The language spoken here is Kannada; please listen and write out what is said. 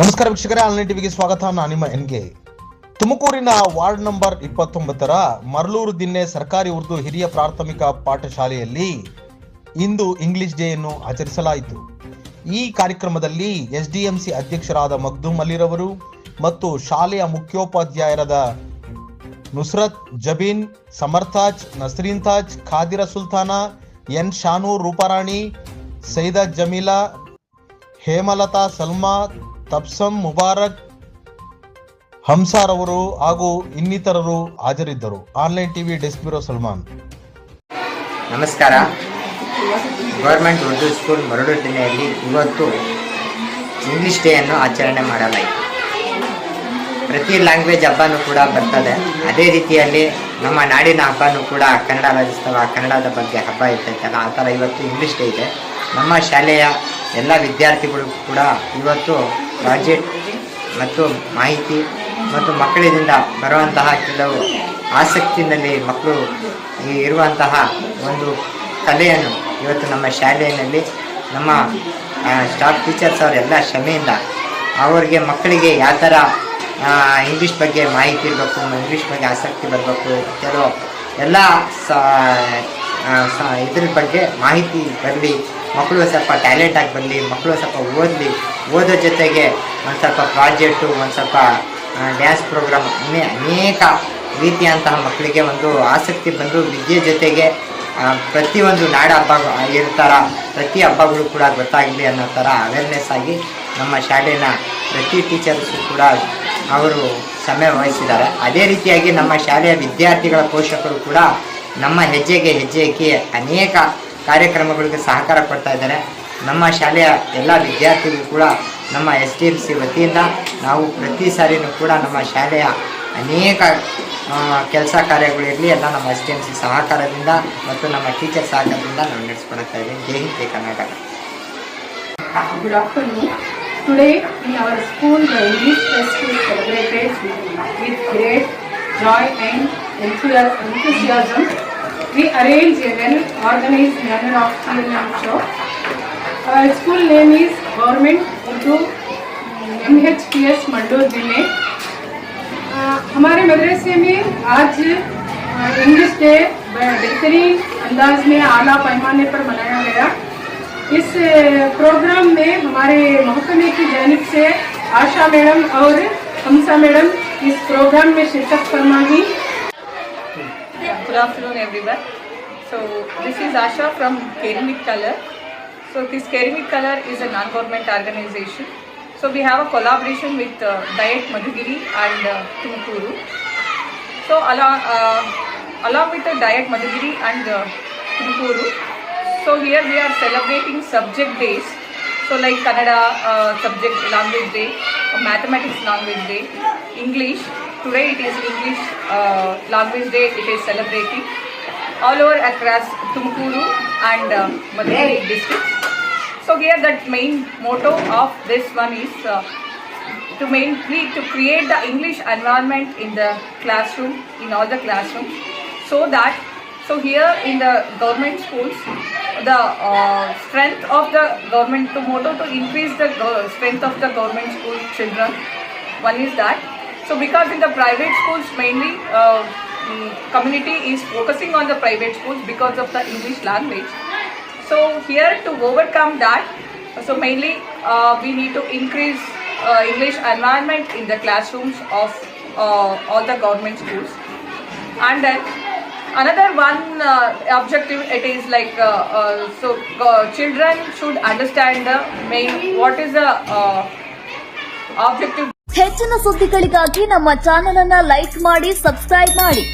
ನಮಸ್ಕಾರ ವೀಕ್ಷಕರೇ, ಆನ್ಲೈನ್ ಟಿವಿಗೆ ಸ್ವಾಗತ. ನಾನು ನಿಮ್ಮ ಎನ್ಗೆ ತುಮಕೂರಿನ ವಾರ್ಡ್ ನಂಬರ್ ಇಪ್ಪತ್ತೊಂಬತ್ತರ ಮರಳೂರು ದಿನ್ನೆ ಸರ್ಕಾರಿ ಉರ್ದು ಹಿರಿಯ ಪ್ರಾಥಮಿಕ ಪಾಠಶಾಲೆಯಲ್ಲಿ ಇಂದು ಇಂಗ್ಲಿಷ್ ಡೇಯನ್ನು ಆಚರಿಸಲಾಯಿತು. ಈ ಕಾರ್ಯಕ್ರಮದಲ್ಲಿ ಎಸ್ಡಿಎಂಸಿ ಅಧ್ಯಕ್ಷರಾದ ಮಗ್ದೂಮ್ ಅಲಿರವರು ಮತ್ತು ಶಾಲೆಯ ಮುಖ್ಯೋಪಾಧ್ಯಾಯರಾದ ನುಸ್ರತ್ ಜಬೀನ್, ಸಮರ್ಥಾಜ್, ನಸ್ರೀನ್ ತಾಜ್, ಖಾದಿರ ಸುಲ್ತಾನ, ಎನ್ ಶಾನೂರ್ ರೂಪಾರಾಣಿ, ಸೈದಾ ಜಮೀಲಾ, ಹೇಮಲತಾ ಸಲ್ಮಾ ತಬ್ಸಮ್ ಮುಬಾರಕ್ ಹಂಸಾರವರು ಹಾಗೂ ಇನ್ನಿತರರು ಹಾಜರಿದ್ದರು. Online TV desk bureau Salman. ನಮಸ್ಕಾರ. ಗೌರ್ಮೆಂಟ್ ಉರ್ದು ಸ್ಕೂಲ್ ಮರಡು ಜಿಲ್ಲೆಯಲ್ಲಿ ಇವತ್ತು ಇಂಗ್ಲಿಷ್ ಡೇಯನ್ನು ಆಚರಣೆ ಮಾಡಲಾಯಿತು. ಪ್ರತಿ ಲ್ಯಾಂಗ್ವೇಜ್ ಹಬ್ಬನೂ ಕೂಡ ಬರ್ತದೆ. ಅದೇ ರೀತಿಯಲ್ಲಿ ನಮ್ಮ ನಾಡಿನ ಹಬ್ಬನೂ ಕೂಡ ಕನ್ನಡ ರಾಜ್ಯೋತ್ಸವ, ಕನ್ನಡದ ಬಗ್ಗೆ ಹಬ್ಬ ಇರ್ತೈತಲ್ಲ, ಆ ಥರ ಇವತ್ತು ಇಂಗ್ಲೀಷ್ ಡೇ ಇದೆ. ನಮ್ಮ ಶಾಲೆಯ ಎಲ್ಲ ವಿದ್ಯಾರ್ಥಿಗಳು ಕೂಡ ಇವತ್ತು ಪ್ರಾಜೆಕ್ಟ್ ಮತ್ತು ಮಾಹಿತಿ ಮತ್ತು ಮಕ್ಕಳಿಂದ ಬರುವಂತಹ ಕೆಲವು ಆಸಕ್ತಿನಲ್ಲಿ ಮಕ್ಕಳು ಇರುವಂತಹ ಒಂದು ಕಲೆಯನ್ನು ಇವತ್ತು ನಮ್ಮ ಶಾಲೆಯಲ್ಲಿ ನಮ್ಮ ಸ್ಟಾಫ್ ಟೀಚರ್ಸ್ ಅವರೆಲ್ಲ ಶ್ರಮೆಯಿಂದ ಅವರಿಗೆ ಮಕ್ಕಳಿಗೆ ಯಾವ ಥರ ಇಂಗ್ಲೀಷ್ ಬಗ್ಗೆ ಮಾಹಿತಿ ಇರಬೇಕು ಇಂಗ್ಲೀಷ್ ಬಗ್ಗೆ ಆಸಕ್ತಿ ಬರಬೇಕು, ಕೆಲವು ಎಲ್ಲ ಸ, ಇದ್ರ ಬಗ್ಗೆ ಮಾಹಿತಿ ಬರಲಿ ಮಕ್ಕಳು ಸ್ವಲ್ಪ ಟ್ಯಾಲೆಂಟ್ ಆಗಿ ಬರಲಿ ಮಕ್ಕಳು ಸ್ವಲ್ಪ ಓದಲಿ, ಓದೋ ಜೊತೆಗೆ ಒಂದು ಸ್ವಲ್ಪ ಪ್ರಾಜೆಕ್ಟು ಒಂದು ಸ್ವಲ್ಪ ಡ್ಯಾನ್ಸ್ ಪ್ರೋಗ್ರಾಮ್ ಇನ್ನೇ ಅನೇಕ ರೀತಿಯಂತಹ ಮಕ್ಕಳಿಗೆ ಒಂದು ಆಸಕ್ತಿ ಬಂದು ವಿದ್ಯೆ ಜೊತೆಗೆ ಪ್ರತಿಯೊಂದು ನಾಡ ಹಬ್ಬ ಇರ್ತಾರ ಪ್ರತಿ ಹಬ್ಬಗಳು ಕೂಡ ಗೊತ್ತಾಗಲಿ ಅನ್ನೋ ಥರ ಅವೇರ್ನೆಸ್ ಆಗಿ ನಮ್ಮ ಶಾಲೆನ ಪ್ರತಿ ಟೀಚರ್ಸು ಕೂಡ ಅವರು ಸಮಯ ವಹಿಸಿದ್ದಾರೆ. ಅದೇ ರೀತಿಯಾಗಿ ನಮ್ಮ ಶಾಲೆಯ ವಿದ್ಯಾರ್ಥಿಗಳ ಪೋಷಕರು ಕೂಡ ನಮ್ಮ ಹೆಜ್ಜೆಗೆ ಹೆಜ್ಜೆ ಹಾಕಿ ಅನೇಕ ಕಾರ್ಯಕ್ರಮಗಳಿಗೆ ಸಹಕಾರ ಕೊಡ್ತಾ ಇದ್ದಾರೆ ನಮ್ಮ ಶಾಲೆಯ ಎಲ್ಲ ವಿದ್ಯಾರ್ಥಿಗಳು ಕೂಡ, ನಮ್ಮ ಎಸ್ ಡಿ ಎಂ ಸಿ ವತಿಯಿಂದ ನಾವು ಪ್ರತಿ ಸಾರಿನೂ ಕೂಡ ನಮ್ಮ ಶಾಲೆಯ ಅನೇಕ ಕೆಲಸ ಕಾರ್ಯಗಳಿರಲಿ ಎಲ್ಲ ನಮ್ಮ ಎಸ್ ಡಿ ಎಂ ಸಿ ಸಹಕಾರದಿಂದ ಮತ್ತು ನಮ್ಮ ಟೀಚರ್ ಸಹಕಾರದಿಂದ ನಾವು ನಡೆಸ್ಕೊಳ್ತಾ ಇದ್ದೀವಿ ಜೈ ಹಿಂದ್, ಜೈ Karnataka. Today, in our school, the English Fest is celebrated with enthusiasm. We arrange a well organized manner of film show. Our school name is Government Urdu MHPS Mandore ज़िले अ, हमारे मदरसे में आज इंग्लिश डे बेहतरीन अंदाज में आला पैमाने पर मनाया गया। इस प्रोग्राम में हमारे महकमे की जानब से आशा मैडम और हमसा मैडम इस प्रोग्राम में शिरकत फरमाई। Good afternoon, everyone. So this is Asha from Keramik Color. So this Keramik Color is a non-government organization. So we have a collaboration with uh, Diet Madhugiri and uh, Tumukuru. So along, uh, along with the Diet Madhugiri and uh, Tumukuru, so here we are celebrating subject days. So like Kannada uh, subject language day, mathematics language day, English. Today it is English uh, language day. It is celebrating all over across Tumkuru and uh, Madhuri districts. So here that main motto of this one is uh, to mainly to create the English environment in the classroom, in all the classrooms, so that so here in the government schools, the uh, strength of the government to motto to increase the strength of the government school children. One is that. So because in the private schools mainly uh, mm, community is focusing on the private schools because of the English language. So here to overcome that, so mainly uh, we need to increase uh, English environment in the classrooms of uh, all the government schools. And then another one uh, objective it is like uh, uh, so uh, children should understand the main what is the uh, objective ಹೆಚ್ಚಿನ ಸುದ್ದಿಗಳಿಗಾಗಿ ನಮ್ಮ ಚಾನೆಲ್ ಅನ್ನ ಲೈಕ್ ಮಾಡಿ ಸಬ್ಸ್ಕ್ರೈಬ್ ಮಾಡಿ